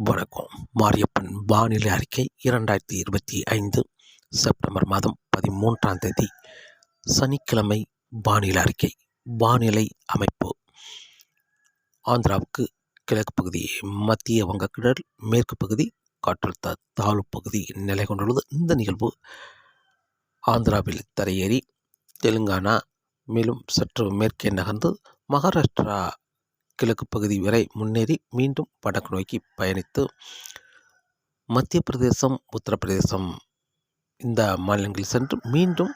வணக்கம். மாரியப்பன் வானிலை அறிக்கை இரண்டாயிரத்தி இருபத்தி ஐந்து செப்டம்பர் மாதம் பதிமூன்றாம் தேதி. சனிக்கிழமை வானிலை அறிக்கை வானிலை அமைப்பு. ஆந்திராவுக்கு கிழக்கு பகுதி மத்திய வங்கக்கடல் மேற்கு பகுதி காற்றழுத்த தாழ்வு பகுதி நிலை கொண்டுள்ளது. இந்த நிகழ்வு ஆந்திராவில் தரையேறி தெலுங்கானா மேலும் சற்று மேற்கே நகர்ந்து மகாராஷ்டிரா கிழக்கு பகுதி வரை முன்னேறி மீண்டும் வடக்கு நோக்கி பயணித்து மத்திய பிரதேசம் உத்தரப்பிரதேசம் இந்த மாநிலங்களில் சென்று மீண்டும்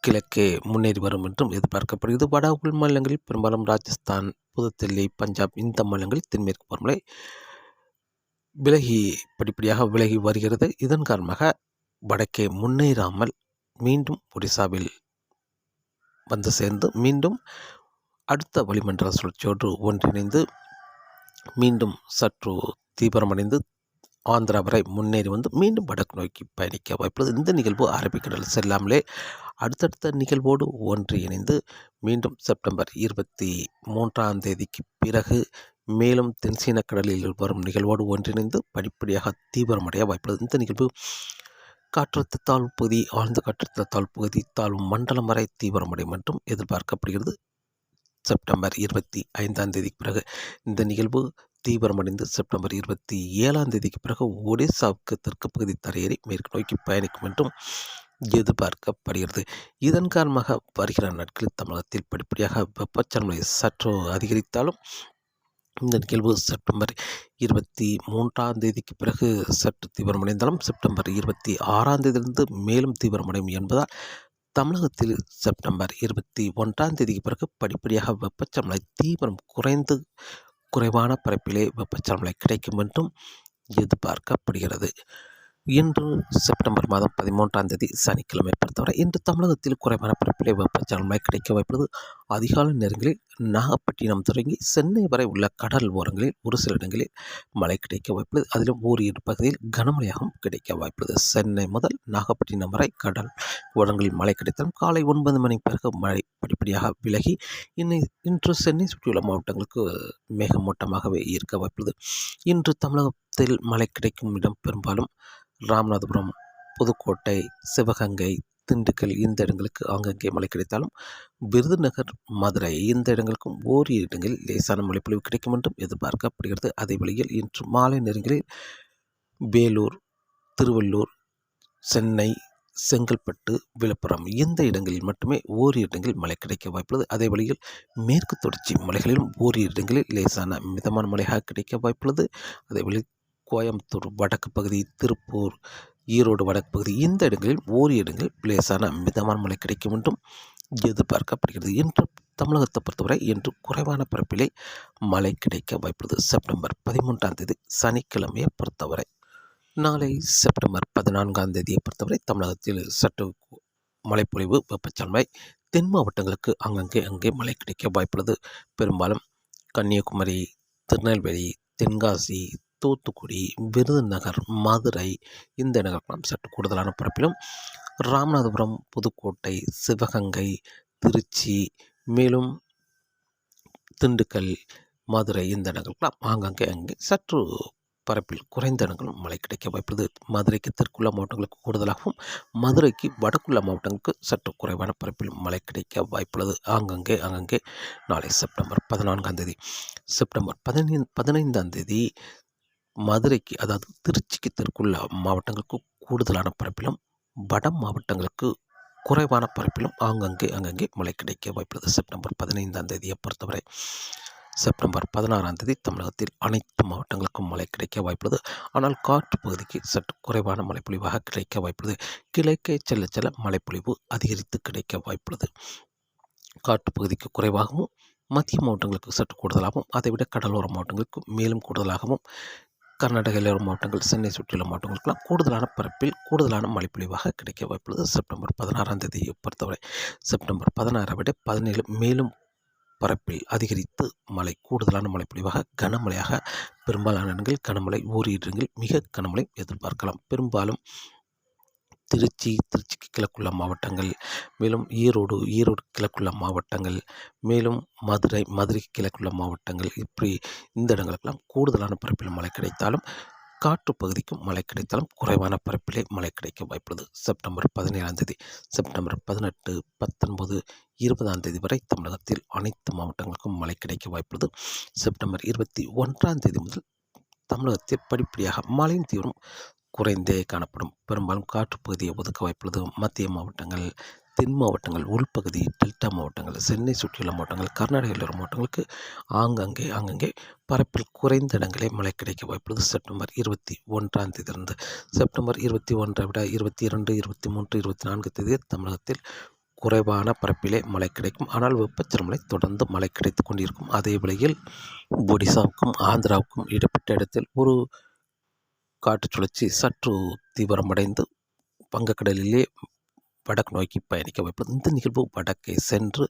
கிழக்கே முன்னேறி வரும் என்றும் எதிர்பார்க்கப்படுகிறது. வட உள் மாநிலங்களில் பெரும்பாலும் ராஜஸ்தான் புதுதில்லி பஞ்சாப் இந்த மாநிலங்களில் தென்மேற்கு பருவமழை விலகி படிப்படியாக விலகி வருகிறது. இதன் காரணமாக வடக்கே முன்னேறாமல் மீண்டும் ஒடிசாவில் வந்து சேர்ந்து மீண்டும் அடுத்த வளிமண்டல சுழற்சியோடு ஒன்றிணைந்து மீண்டும் சற்று தீவிரமடைந்து ஆந்திரா வரை முன்னேறி வந்து மீண்டும் வடக்கு நோக்கி பயணிக்க வாய்ப்புள்ளது. இந்த நிகழ்வு அரபிக்கடல் செல்லாமலே அடுத்தடுத்த நிகழ்வோடு ஒன்று இணைந்து மீண்டும் செப்டம்பர் இருபத்தி மூன்றாம் தேதிக்கு பிறகு மேலும் தென்சீன கடலில் வரும் நிகழ்வோடு ஒன்றிணைந்து படிப்படியாக தீவிரமடைய வாய்ப்புள்ளது. இந்த நிகழ்வு காற்றழுத்த தாழ்வு பகுதி ஆழ்ந்த காற்றழுத்த தாழ்வு பகுதி தாழ்வு மண்டலம் வரை தீவிரமடையும் என்றும் எதிர்பார்க்கப்படுகிறது. செப்டம்பர் இருபத்தி ஐந்தாம் தேதிக்கு பிறகு. இந்த நிகழ்வு தீவிரமடைந்து செப்டம்பர் இருபத்தி ஏழாம் தேதிக்கு பிறகு ஒடிசாவுக்கு தெற்கு பகுதி தரையேறி மேற்கு நோக்கி பயணிக்கும் என்றும் எதிர்பார்க்கப்படுகிறது. இதன் காரணமாக வருகிற நாட்களில் தமிழகத்தில் படிப்படியாக வெப்பச்சலனை சற்று அதிகரித்தாலும் இந்த நிகழ்வு செப்டம்பர் இருபத்தி மூன்றாம் தேதிக்கு பிறகு சற்று தீவிரமடைந்தாலும் செப்டம்பர் இருபத்தி ஆறாம் தேதியிலிருந்து மேலும் தீவிரமடையும் என்பதால் தமிழகத்தில் செப்டம்பர் இருபத்தி ஒன்றாம் தேதிக்கு பிறகு படிப்படியாக வெப்பச்சமலை தீவிரம் குறைந்து குறைவான பரப்பிலே வெப்பச்சமலை கிடைக்கும் என்றும் எதிர்பார்க்கப்படுகிறது. இன்று செப்டம்பர் மாதம் பதிமூன்றாம் தேதி சனிக்கிழமை பொறுத்தவரை இன்று தமிழகத்தில் குறைவான பரப்பிலே வெப்பச்சலனை கிடைக்க வாய்ப்புள்ளது அதிகாலை நேரங்களில் நாகப்பட்டினம் தொடங்கி சென்னை வரை உள்ள கடல் ஓரங்களில் ஒரு சில இடங்களில் மழை கிடைக்க வாய்ப்புள்ளது. அதிலும் ஓரிரு பகுதியில் கனமழையாகவும் கிடைக்க வாய்ப்புள்ளது. சென்னை முதல் நாகப்பட்டினம் வரை கடல் ஓரங்களில் மழை கிடைத்தாலும் காலை ஒன்பது மணி பிறகு மழை படிப்படியாக விலகி இன்னை இன்று சென்னை சுற்றியுள்ள மாவட்டங்களுக்கு மேகமூட்டமாகவே இருக்க வாய்ப்புள்ளது. இன்று தமிழகத்தில் மழை கிடைக்கும் இடம் பெரும்பாலும் ராமநாதபுரம் புதுக்கோட்டை சிவகங்கை திண்டுக்கல் இந்த இடங்களுக்கு ஆங்கங்கே மழை கிடைத்தாலும் விருதுநகர் மதுரை இந்த இடங்களுக்கும் ஓரிரு இடங்களில் லேசான மழைப்பொழிவு கிடைக்கும் என்றும் எதிர்பார்க்கப்படுகிறது. அதே வழியில் இன்று மாலை நேரங்களில் வேலூர் திருவள்ளூர் சென்னை செங்கல்பட்டு விழுப்புரம் இந்த இடங்களில் மட்டுமே ஓரிரு இடங்களில் மழை கிடைக்க வாய்ப்புள்ளது. அதே வழியில் மேற்கு தொடர்ச்சி மலைகளிலும் ஓரிரு இடங்களில் லேசான மிதமான மழையாக கிடைக்க வாய்ப்புள்ளது. அதே வழி கோயம்புத்தூர் வடக்கு பகுதி திருப்பூர் ஈரோடு வடக்கு பகுதி இந்த இடங்களில் ஓரி இடங்களில் லேசான மிதமான மழை கிடைக்கும் என்றும் எதிர்பார்க்கப்படுகிறது இன்று தமிழகத்தை பொறுத்தவரை இன்று குறைவான பரப்பிலே மழை கிடைக்க வாய்ப்புள்ளது. செப்டம்பர் பதிமூன்றாம் தேதி சனிக்கிழமையை பொறுத்தவரை நாளை செப்டம்பர் பதினான்காம் தேதியை பொறுத்தவரை தமிழகத்தில் சற்று மழைப்பொழிவு வெப்பச்சன்மை தென் மாவட்டங்களுக்கு அங்கங்கே அங்கே மழை கிடைக்க வாய்ப்புள்ளது. பெரும்பாலும் கன்னியாகுமரி திருநெல்வேலி தென்காசி தூத்துக்குடி விருதுநகர் மதுரை இந்த இடங்களுக்கெல்லாம் சற்று கூடுதலான பரப்பிலும். ராமநாதபுரம் புதுக்கோட்டை சிவகங்கை திருச்சி மேலும் திண்டுக்கல் மதுரை இந்த இடங்கள்லாம் ஆங்காங்கே அங்கே சற்று பரப்பில் குறைந்த இடங்களும் மழை கிடைக்க வாய்ப்புள்ளது. மதுரைக்கு தெற்குள்ள மாவட்டங்களுக்கு கூடுதலாகவும் மதுரைக்கு வடக்குள்ள மாவட்டங்களுக்கு சற்று குறைவான பரப்பிலும் மழை கிடைக்க வாய்ப்புள்ளது. ஆங்கங்கே அங்கங்கே நாளை செப்டம்பர் பதினான்காம் தேதி. செப்டம்பர் பதினைந்து பதினைந்தாம் தேதி மதுரைக்கு அதாவது திருச்சிக்கு தெற்குள்ள மாவட்டங்களுக்கு கூடுதலான பரப்பிலும் வட மாவட்டங்களுக்கு குறைவான பரப்பிலும் ஆங்கங்கே அங்கங்கே மழை கிடைக்க வாய்ப்புள்ளது. செப்டம்பர் பதினைந்தாம் தேதியை பொறுத்தவரை செப்டம்பர் பதினாறாம் தேதி தமிழகத்தில் அனைத்து மாவட்டங்களுக்கும் மழை கிடைக்க வாய்ப்புள்ளது. ஆனால் காற்று பகுதிக்கு சற்று குறைவான மழைப்பொழிவாக கிடைக்க வாய்ப்புள்ளது. கிழக்கே செல்ல செல்ல மழைப்பொழிவு அதிகரித்து கிடைக்க வாய்ப்புள்ளது. காற்று பகுதிக்கு குறைவாகவும் மத்திய மாவட்டங்களுக்கு சற்று கூடுதலாகவும் அதைவிட கடலோர மாவட்டங்களுக்கு மேலும் கூடுதலாகவும் கர்நாடகாவில் எல்லையோர மாவட்டங்கள் சென்னை சுற்றியுள்ள மாவட்டங்களுக்கெல்லாம் கூடுதலான பரப்பில் கூடுதலான மழைப்பொழிவாக கிடைக்க வாய்ப்புள்ளது. செப்டம்பர் பதினாறாம் தேதியை பொறுத்தவரை செப்டம்பர் பதினாறை விட பதினேழு மேலும் பரப்பில் அதிகரித்து மழை கூடுதலான மழைப்பொழிவாக கனமழையாக பெரும்பாலான இடங்கள் கனமழை ஓரிரு மிக கனமழை எதிர்பார்க்கலாம். பெரும்பாலும் திருச்சி திருச்சிக்கு கிழக்குள்ள மாவட்டங்கள் மேலும் ஈரோடு ஈரோடு கிழக்குள்ள மாவட்டங்கள் மேலும் மதுரை மதுரைக்கு கிழக்குள்ள மாவட்டங்கள். இப்படி இந்த இடங்களுக்கெல்லாம் கூடுதலான பரப்பில் மழை கிடைத்தாலும் காற்று பகுதிக்கும் மழை கிடைத்தாலும் குறைவான பரப்பிலே மழை கிடைக்க வாய்ப்புள்ளது. செப்டம்பர் பதினேழாம் தேதி செப்டம்பர் பதினெட்டு பத்தொன்பது இருபதாம் தேதி வரை தமிழகத்தில் அனைத்து மாவட்டங்களுக்கும் மழை கிடைக்க வாய்ப்புள்ளது. செப்டம்பர் இருபத்தி ஒன்றாம் தேதி முதல் தமிழகத்தில் படிப்படியாக மழையின் தீவிரம் குறைந்தே காணப்படும். பெரும்பாலும் காற்று பகுதியை ஒதுக்க வாய்ப்புள்ளது மத்திய மாவட்டங்கள் தென் மாவட்டங்கள் உள்பகுதி டெல்டா மாவட்டங்கள் சென்னை சுற்றியுள்ள மாவட்டங்கள் கர்நாடகையில் உள்ள மாவட்டங்களுக்கு ஆங்கங்கே ஆங்கங்கே பரப்பில் குறைந்த இடங்களே மழை கிடைக்க வாய்ப்புள்ளது. செப்டம்பர் இருபத்தி ஒன்றாம் தேதியிலிருந்து செப்டம்பர் இருபத்தி ஒன்றை விட இருபத்தி இரண்டு இருபத்தி மூன்று இருபத்தி நான்கு தேதி தமிழகத்தில் குறைவான பரப்பிலே மழை கிடைக்கும். ஆனால் வெப்பச்சலமலை தொடர்ந்து மழை கிடைத்து கொண்டிருக்கும். அதே வேளையில் ஒடிசாவுக்கும் ஆந்திராவுக்கும் இடப்பட்ட இடத்தில் ஒரு காற்று சுழற்சி சற்று தீவிரமடைந்து வங்கக்கடலிலே வடக்கு நோக்கி பயணிக்க வைப்பது. இந்த நிகழ்வு வடக்கே சென்று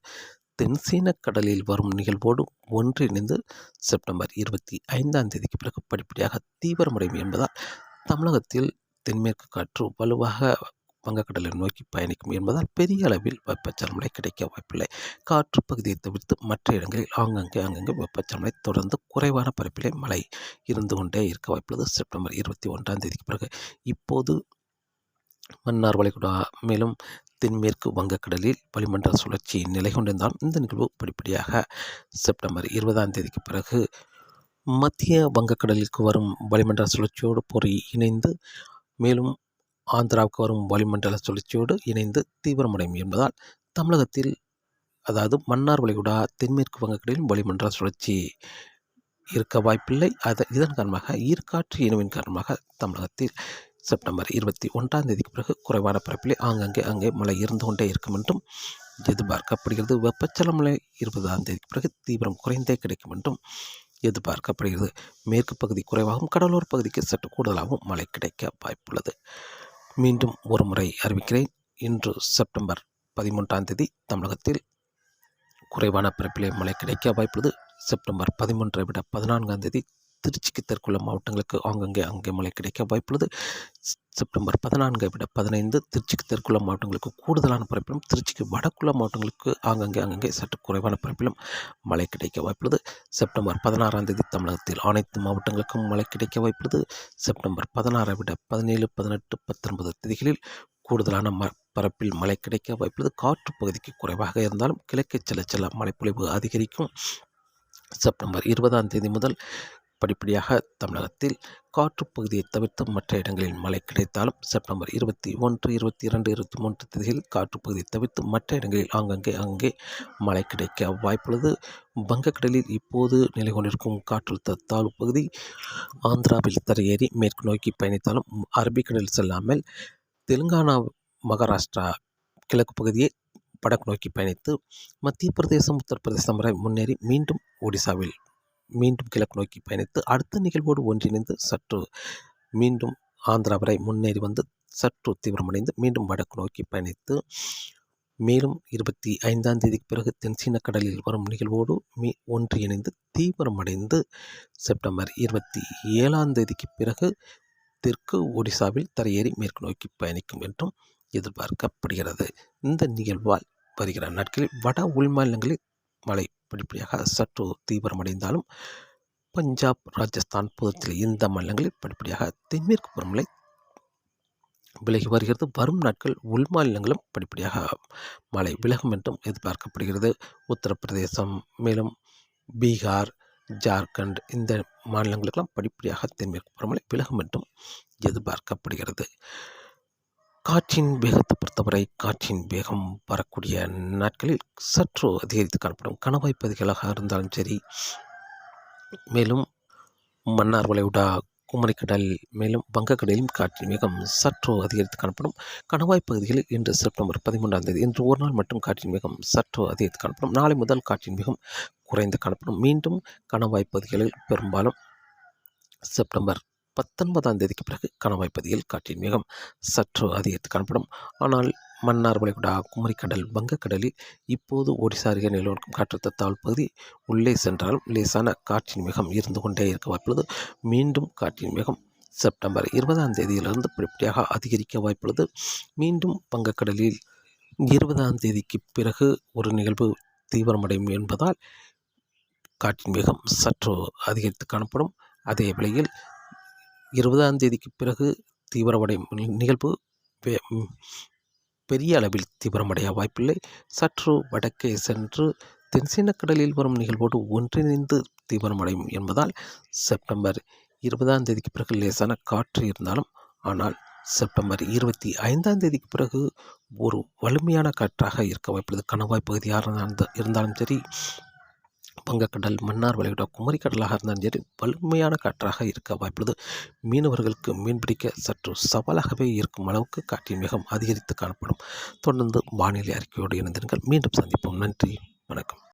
தென்சீன கடலில் வரும் நிகழ்வோடு ஒன்றிணைந்து செப்டம்பர் இருபத்தி ஐந்தாம் தேதிக்கு பிறகு படிப்படியாக தீவிரமடையும் என்பதால் தமிழகத்தில் தென்மேற்கு காற்று வலுவாக வங்கக்கடலை நோக்கி பயணிக்கும் என்பதால் பெரிய அளவில் வெப்பச்சலமழை கிடைக்க வாய்ப்பில்லை. காற்று பகுதியை தவிர்த்து மற்ற இடங்களில் ஆங்கங்கே அங்கங்கே வெப்பச்சலமழை தொடர்ந்து குறைவான பரப்பிலே மழை இருந்து கொண்டே இருக்க வாய்ப்புள்ளது. செப்டம்பர் இருபத்தி ஒன்றாம் தேதிக்கு பிறகு இப்போது மன்னார் வளைகுடா மேலும் தென்மேற்கு வங்கக்கடலில் வளிமண்டல சுழற்சி நிலை கொண்டிருந்தாலும் இந்த நிகழ்வு படிப்படியாக செப்டம்பர் இருபதாம் தேதிக்கு பிறகு மத்திய வங்கக்கடலுக்கு வரும் வளிமண்டல சுழற்சியோடு பொறி இணைந்து மேலும் ஆந்திராவுக்கு வரும் வளிமண்டல சுழற்சியோடு இணைந்து தீவிரமடையும் என்பதால் தமிழகத்தில் அதாவது மன்னார் வளைகுடா தென்மேற்கு வங்கக்கடலில் வளிமண்டல சுழற்சி இருக்க வாய்ப்பில்லை. அது இதன் காரணமாக ஈர்க்காற்று இனவின் காரணமாக தமிழகத்தில் செப்டம்பர் இருபத்தி ஒன்றாம் தேதிக்கு பிறகு குறைவான பரப்பிலே ஆங்கங்கே அங்கே மழை இருந்து கொண்டே இருக்கும் என்றும் எதிர்பார்க்கப்படுகிறது. வெப்பச்சலம் மழை இருபதாம் தேதிக்கு பிறகு தீவிரம் குறைந்தே கிடைக்கும் என்றும் எதிர்பார்க்கப்படுகிறது. மேற்கு பகுதி குறைவாகவும் கடலோர பகுதிக்கு சற்று கூடுதலாகவும் மழை கிடைக்க வாய்ப்புள்ளது. மீண்டும் ஒரு முறை அறிவிக்கிறேன். இன்று செப்டம்பர் பதிமூன்றாம் தேதி தமிழகத்தில் குறைவான பிறப்பிலே மழை கிடைக்க வாய்ப்புள்ளது. செப்டம்பர் பதிமூன்றை விட பதினான்காம் தேதி திருச்சிக்கு தெற்குள்ள மாவட்டங்களுக்கு ஆங்கங்கே அங்கே மழை கிடைக்க வாய்ப்புள்ளது. செப்டம்பர் பதினான்கை விட பதினைந்து திருச்சிக்கு தெற்குள்ள மாவட்டங்களுக்கு கூடுதலான பரப்பிலும் திருச்சிக்கு வடக்குள்ள மாவட்டங்களுக்கு ஆங்கங்கே அங்கங்கே சற்று குறைவான பரப்பிலும் மழை கிடைக்க வாய்ப்புள்ளது. செப்டம்பர் பதினாறாம் தேதி தமிழகத்தில் அனைத்து மாவட்டங்களுக்கும் மழை கிடைக்க வாய்ப்புள்ளது. செப்டம்பர் பதினாறை விட பதினேழு பதினெட்டு பத்தொன்பது தேதிகளில் கூடுதலான ம பரப்பில் மழை கிடைக்க வாய்ப்புள்ளது. காற்று பகுதிக்கு குறைவாக இருந்தாலும் கிழக்கு செல்ல செல்ல மழைப்பொழிவு அதிகரிக்கும். செப்டம்பர் இருபதாம் தேதி முதல் படிப்படியாக தமிழகத்தில் காற்று பகுதியை தவிர்த்து மற்ற இடங்களில் மழை கிடைத்தாலும் செப்டம்பர் இருபத்தி ஒன்று இருபத்தி இரண்டு இருபத்தி மூன்று தேதியில் காற்று பகுதியை தவிர்த்து மற்ற இடங்களில் ஆங்கங்கே அங்கே மழை கிடைக்க வாய்ப்புள்ளது. வங்கக்கடலில் இப்போது நிலை கொண்டிருக்கும் காற்றழுத்த தாழ்வு பகுதி ஆந்திராவில் தரையேறி மேற்கு நோக்கி பயணித்தாலும் அரபிக்கடலில் செல்லாமல் தெலுங்கானா மகாராஷ்டிரா கிழக்கு பகுதியை வடக்கு நோக்கி பயணித்து மத்திய பிரதேசம் உத்தரப்பிரதேசம் வரை முன்னேறி மீண்டும் ஒடிசாவில் மீண்டும் கிழக்கு நோக்கி பயணித்து அடுத்த நிகழ்வோடு ஒன்றிணைந்து சற்று மீண்டும் ஆந்திரா வரை முன்னேறி வந்து சற்று தீவிரமடைந்து மீண்டும் வடக்கு நோக்கி பயணித்து மேலும் இருபத்தி ஐந்தாம் தேதிக்கு பிறகு தென்சீன கடலில் வரும் நிகழ்வோடு மீ ஒன்றிணைந்து தீவிரமடைந்து செப்டம்பர் இருபத்தி ஏழாம் தேதிக்கு பிறகு தெற்கு ஒடிசாவில் தரையேறி மேற்கு நோக்கி பயணிக்கும் என்றும் எதிர்பார்க்கப்படுகிறது. இந்த நிகழ்வால் வருகிற நாட்களில் வட உள் மாநிலங்களில் மழை படிப்படியாக சற்று தீவிரமடைந்தாலும் பஞ்சாப் ராஜஸ்தான் புதுத்தில் இந்த மாநிலங்களில் படிப்படியாக தென்மேற்கு பருவமழை விலகி வருகிறது. வரும் நாட்கள் உள் மாநிலங்களும் படிப்படியாக மழை விலகும் என்றும் எதிர்பார்க்கப்படுகிறது. உத்தரப்பிரதேசம் மேலும் பீகார் ஜார்க்கண்ட் இந்த மாநிலங்களுக்கெல்லாம் படிப்படியாக தென்மேற்கு பருவமழை விலகும் என்றும் எதிர்பார்க்கப்படுகிறது. காற்றின் வேகத்தை பொறுத்தவரை காற்றின் வேகம் வரக்கூடிய நாட்களில் சற்று அதிகரித்து காணப்படும். கணவாய் பகுதிகளாக இருந்தாலும் சரி மேலும் மன்னார் வளைகுடா குமரிக்கடல் மேலும் வங்கக்கடலிலும் காற்றின் வேகம் சற்று அதிகரித்து காணப்படும். கணவாய் பகுதிகளில் இன்று செப்டம்பர் பதிமூன்றாம் தேதி இன்று ஒரு நாள் மட்டும் காற்றின் வேகம் சற்று அதிகரித்து காணப்படும். நாளை முதல் காற்றின் வேகம் குறைந்து காணப்படும். மீண்டும் கணவாய் பகுதிகளில் பெரும்பாலும் செப்டம்பர் பத்தொன்பதாம் தேதிக்கு பிறகு கணவாய் பகுதியில் காற்றின் வேகம் சற்று அதிகரித்து காணப்படும். ஆனால் மன்னார் வளைகுடா குமரிக்கடல் வங்கக்கடலில் இப்போது ஒடிசா அருகே நிலவரம் காற்றழுத்த தாழ்வு பகுதி உள்ளே சென்றாலும் லேசான காற்றின் வேகம் இருந்து கொண்டே இருக்க வாய்ப்புள்ளது மீண்டும் காற்றின் வேகம் செப்டம்பர் இருபதாம் தேதியிலிருந்து படிப்படியாக அதிகரிக்க வாய்ப்புள்ளது மீண்டும் வங்கக்கடலில் இருபதாம் தேதிக்கு பிறகு ஒரு நிகழ்வு தீவிரமடையும் என்பதால் காற்றின் வேகம் சற்று அதிகரித்து காணப்படும். அதே வேளையில் இருபதாம் தேதிக்கு பிறகு தீவிரமடையும் நிகழ்வு பெரிய அளவில் தீவிரமடைய வாய்ப்பில்லை. சற்று வடக்கே சென்று தென்சீன கடலில் வரும் நிகழ்வோடு ஒன்றிணைந்து தீவிரமடையும் என்பதால் செப்டம்பர் இருபதாம் தேதிக்கு பிறகு லேசான காற்று இருந்தாலும் ஆனால் செப்டம்பர் இருபத்தி ஐந்தாம் தேதிக்கு பிறகு ஒரு வலிமையான காற்றாக இருக்க வாய்ப்புள்ளது. கணவாய் பகுதியாக இருந்தாலும் சரி வங்கக்கடல் மன்னார் வளைகுடா குமரிக்கடலாக இருந்தாலும் சரி வலிமையான காற்றாக இருக்க வாய்ப்புள்ளது. மீனவர்களுக்கு மீன்பிடிக்க சற்று சவாலாகவே இருக்கும் அளவுக்கு காற்றின் வேகம் அதிகரித்து காணப்படும். தொடர்ந்து வானிலை அறிக்கையோடு இணைந்திருங்கள். மீண்டும் சந்திப்போம். நன்றி. வணக்கம்.